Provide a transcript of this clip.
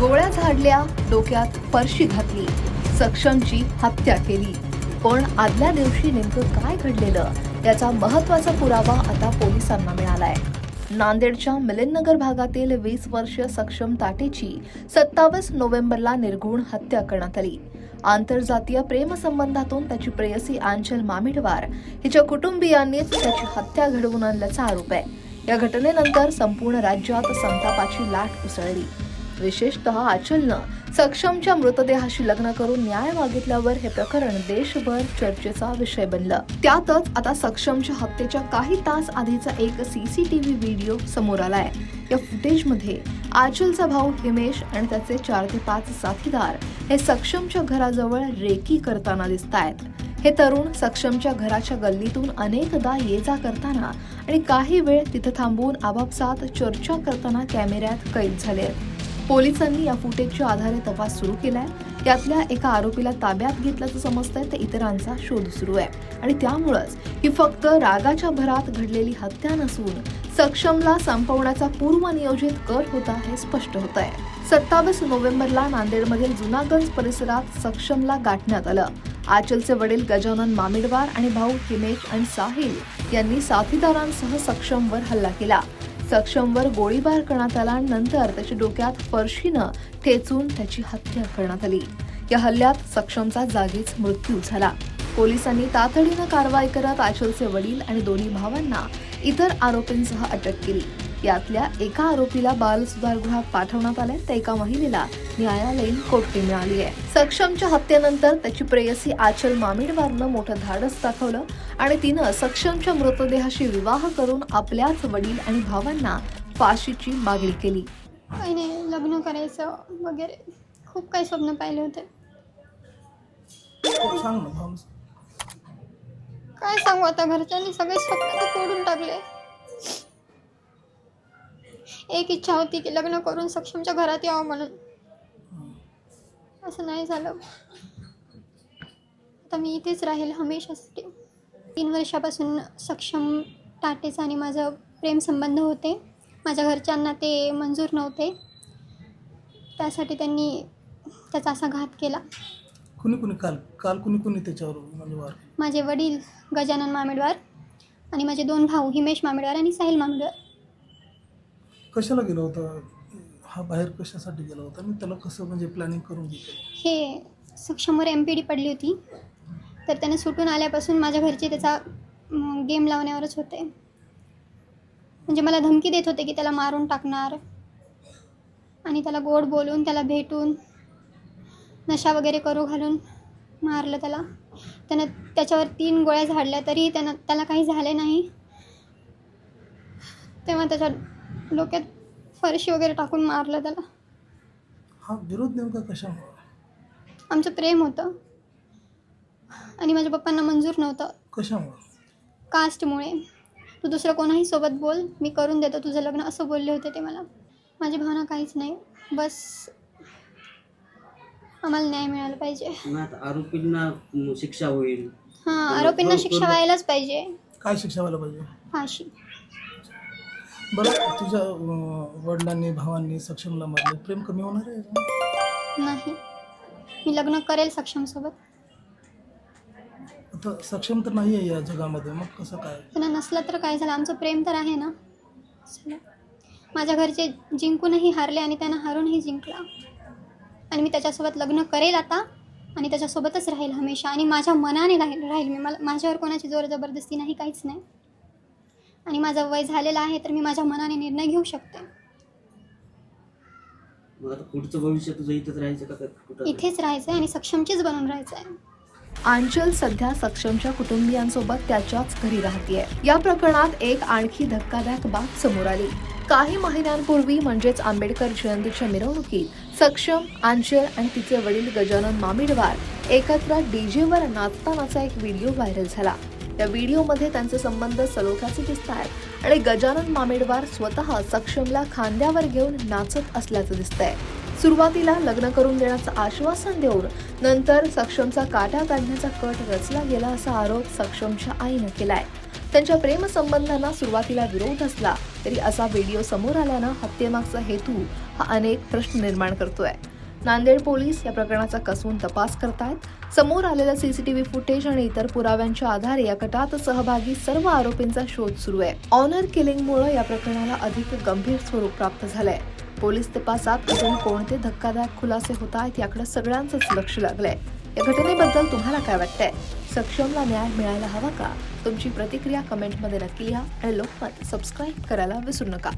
गोळ्या झाडल्या डोक्यात फरशी घातली सक्षमची हत्या केली. पण आदल्या दिवशी नेमकं काय घडलेलं याचा महत्त्वाचा पुरावा आता पोलिसांना मिळालाय. नांदेडच्या मिलिंदनगर भागातील वीस वर्षीय सक्षम ताटेची सत्तावीस नोव्हेंबरला निर्घुण हत्या करण्यात आली. आंतरजातीय प्रेमसंबंधातून त्याची प्रेयसी आंचल मामिडवार हिच्या कुटुंबियांनीच त्याची हत्या घडवून आणल्याचा आरोप आहे. या घटनेनंतर संपूर्ण राज्यात संतापाची लाट उसळली. विशेषतः आचलनं सक्षमच्या मृतदेहाशी लग्न करून न्याय मागितल्यावर हे प्रकरण देशभर चर्चेचा विषय बनलं. त्यातच आता सक्षमच्या हत्येच्या काही तास आधीचा एक सीसीटीव्ही व्हिडिओ समोर आलाय. या फुटेजमध्ये आचलचा भाऊ हिमेश आणि त्याचे चार ते पाच साथीदार हे सक्षमच्या घराजवळ रेकी करताना दिसत आहेत हे तरुण सक्षमच्या घराच्या गल्लीतून अनेकदा ये जा करताना आणि काही वेळ तिथे थांबून आपापसात चर्चा करताना कॅमेऱ्यात कैद झाले आहेत पोलिसांनी या फुटेजच्या आधारे तपास सुरू केलाय. त्यातल्या एका आरोपीला ताब्यात घेतल्याचं समजतंय तर इतरांचा शोध सुरू आहे. आणि त्यामुळंच ही फक्त रागाच्या भरात घडलेली हत्या नसून सक्षमला संपवण्याचा पूर्वनियोजित कट होता हे स्पष्ट होत आहे सत्तावीस नोव्हेंबरला नांदेडमधील जुनागंज परिसरात सक्षमला गाठण्यात आलं. आचलचे वडील गजानन मामिडवार आणि भाऊ हिमेश आणि साहिल यांनी साथीदारांसह सक्षमवर हल्ला केला. सक्षमवर गोळीबार करण्यात आला. नंतर त्याच्या डोक्यात फरशीनं ठेचून त्याची हत्या करण्यात आली. या हल्ल्यात सक्षमचा जागीच मृत्यू झाला. पोलिसांनी तातडीनं कारवाई करत आचलचे वडील आणि दोन्ही भावांना इतर आरोपींसह अटक केली. यातल्या एका आरोपीला बाल सुधारगृहात पाठवण्यात आले तर एका महिलेला न्यायालयीन कोठडी मिळाली आहे. सक्षमच्या हत्येनंतर त्याची प्रेयसी आचल मामिडवारनं मोठं धाडस दाखवलं आणि तिनं सक्षमच्या मृतदेहाशी विवाह करून आपल्याच वडील आणि भावांना फाशीची मागणी केली. लग्न करायचं वगैरे खूप काही स्वप्न पाहिले होते. काय सांगू आता घरच्यांनी सगळे स्वप्न तोडून टाकले. एक इच्छा होती की लग्न करून सक्षमच्या घरात यावं म्हणून. असं नाही झालं. आता मी इथेच राहील हमेशासाठी. तीन वर्षापासून सक्षम टाटेचं आणि माझं प्रेमसंबंध होते. माझ्या घरच्यांना ते मंजूर नव्हते. त्यासाठी त्यांनी त्याचा असा घात केला. कुणी कुणी काल काल कुणी कुणी त्याच्यावर म्हणजे वार माझे वडील गजानन मामेडवार आणि माझे दोन भाऊ हिमेश मामेडवार आणि साहिल मामेडवार. कशाला गेला होता? हा बाहेर कशासाठी गेला होता? आणि त्याला कसं म्हणजे प्लॅनिंग करून घेतलं? हे सक्षमवर एम पी डी पडली होती. तर त्याने सुटून आल्यापासून माझ्या घरचे त्याचा गेम लावण्यावरच होते. म्हणजे मला धमकी देत होते की त्याला मारून टाकणार. आणि त्याला गोड बोलून त्याला भेटून नशा वगैरे करू घालून मारलं त्याला. त्यानं त्याच्यावर तीन गोळ्या झाडल्या तरी त्यानं त्याला काही झाले नाही. तेव्हा त्याच्या डोक्यात फरशी वगैरे टाकून मारलं त्याला. हा विरोध नेमका कशामुळे? आमचं प्रेम होतं. आणि माझ्या पप्पांना मंजूर नव्हतं. कशामुळे? कास्टमुळे. तू दुसरं कोणाही सोबत बोल मी करून देतो तुझं लग्न असं बोलले होते ते मला. माझी भावना काहीच नाही. बस आम्हाला न्याय मिळाला पाहिजे. मग आता आरोपींना म, शिक्षा होईल. हां आरोपींना शिक्षा व्हायलाच पाहिजे. काय शिक्षा व्हायला पाहिजे? फाशी. बरं तुझ्या अं, वडिलांनी भावांनी सक्षमला मारले. प्रेम कमी होणार आहे? नाही. मी लग्न करेल सक्षमसोबत. आता सक्षम तर नाही आहे या जगामध्ये. मग कसं काय? त्यांना नसलं तर काय झालं? आमचं प्रेम तर आहे ना. चला. माझ्या घरचे जिंकूनही हारले आणि त्यांना हारूनही जिंकला. आणि मी त्याच्यासोबत लग्न करेल आता. आणि त्याच्यासोबतच राहील हमेशा. आणि माझ्या मनाने राहील राहील मी. मला माझ्यावर कोणाची जोर जबरदस्ती नाही काहीच नाही. आणि माझं वय झालेलं आहे तर मी माझ्या मनाने निर्णय घेऊ शकते. मग आता पुढचं भविष्य तुझं इथंच राहायचं का का कुठं? इथेच राहायचं आहे आणि सक्षमचीच बनून राहायचं आहे आंचल सध्या सक्षमच्या कुटुंबियांसोबत त्याच्याच घरी राहतीये. या प्रकरणात एक आणखी धक्कादायक बाब समोर आली. काही महिन्यांपूर्वी म्हणजेच आंबेडकर जयंतीच्या मिरवणुकीत सक्षम आंचल आणि तिचे वडील गजानन मामिडवार एकत्र डीजेवर नाचतानाचा एक व्हिडिओ व्हायरल झाला. या व्हिडिओमध्ये त्यांचे संबंध सलोख्याचे दिसत आहेत आणि गजानन मामेडवार स्वतः सक्षमला खांद्यावर घेऊन नाचत असल्याचं दिसतंय. सुरुवातीला लग्न करून देण्याचं आश्वासन देऊन नंतर सक्षमचा काटा काढण्याचा कट रचला गेला असा आरोप सक्षमच्या आईनं केलाय. त्यांच्या प्रेमसंबंधांना सुरुवातीला विरोध असला तरी असा व्हिडिओ समोर आल्यानं हत्येमागचा हेतू हा अनेक प्रश्न निर्माण करतोय. नांदेड पोलीस या प्रकरणाचा कसून तपास करतायत. समोर आलेलं सीसीटीव्ही फुटेज आणि इतर पुराव्यांच्या आधारे या कटात सहभागी सर्व आरोपींचा शोध सुरू आहे. ऑनर किलिंगमुळे या प्रकरणाला अधिक गंभीर स्वरूप प्राप्त झालंय. पोलीस तपासात अजून कोणते धक्कादायक खुलासे होत आहेत याकडे सगळ्यांचंच लक्ष लागलंय. या घटनेबद्दल तुम्हाला काय वाटतंय? सक्षमला न्याय मिळायला हवा का? तुमची प्रतिक्रिया कमेंटमध्ये नक्की लिहा. आणि लोकमत सबस्क्राईब करायला विसरू नका.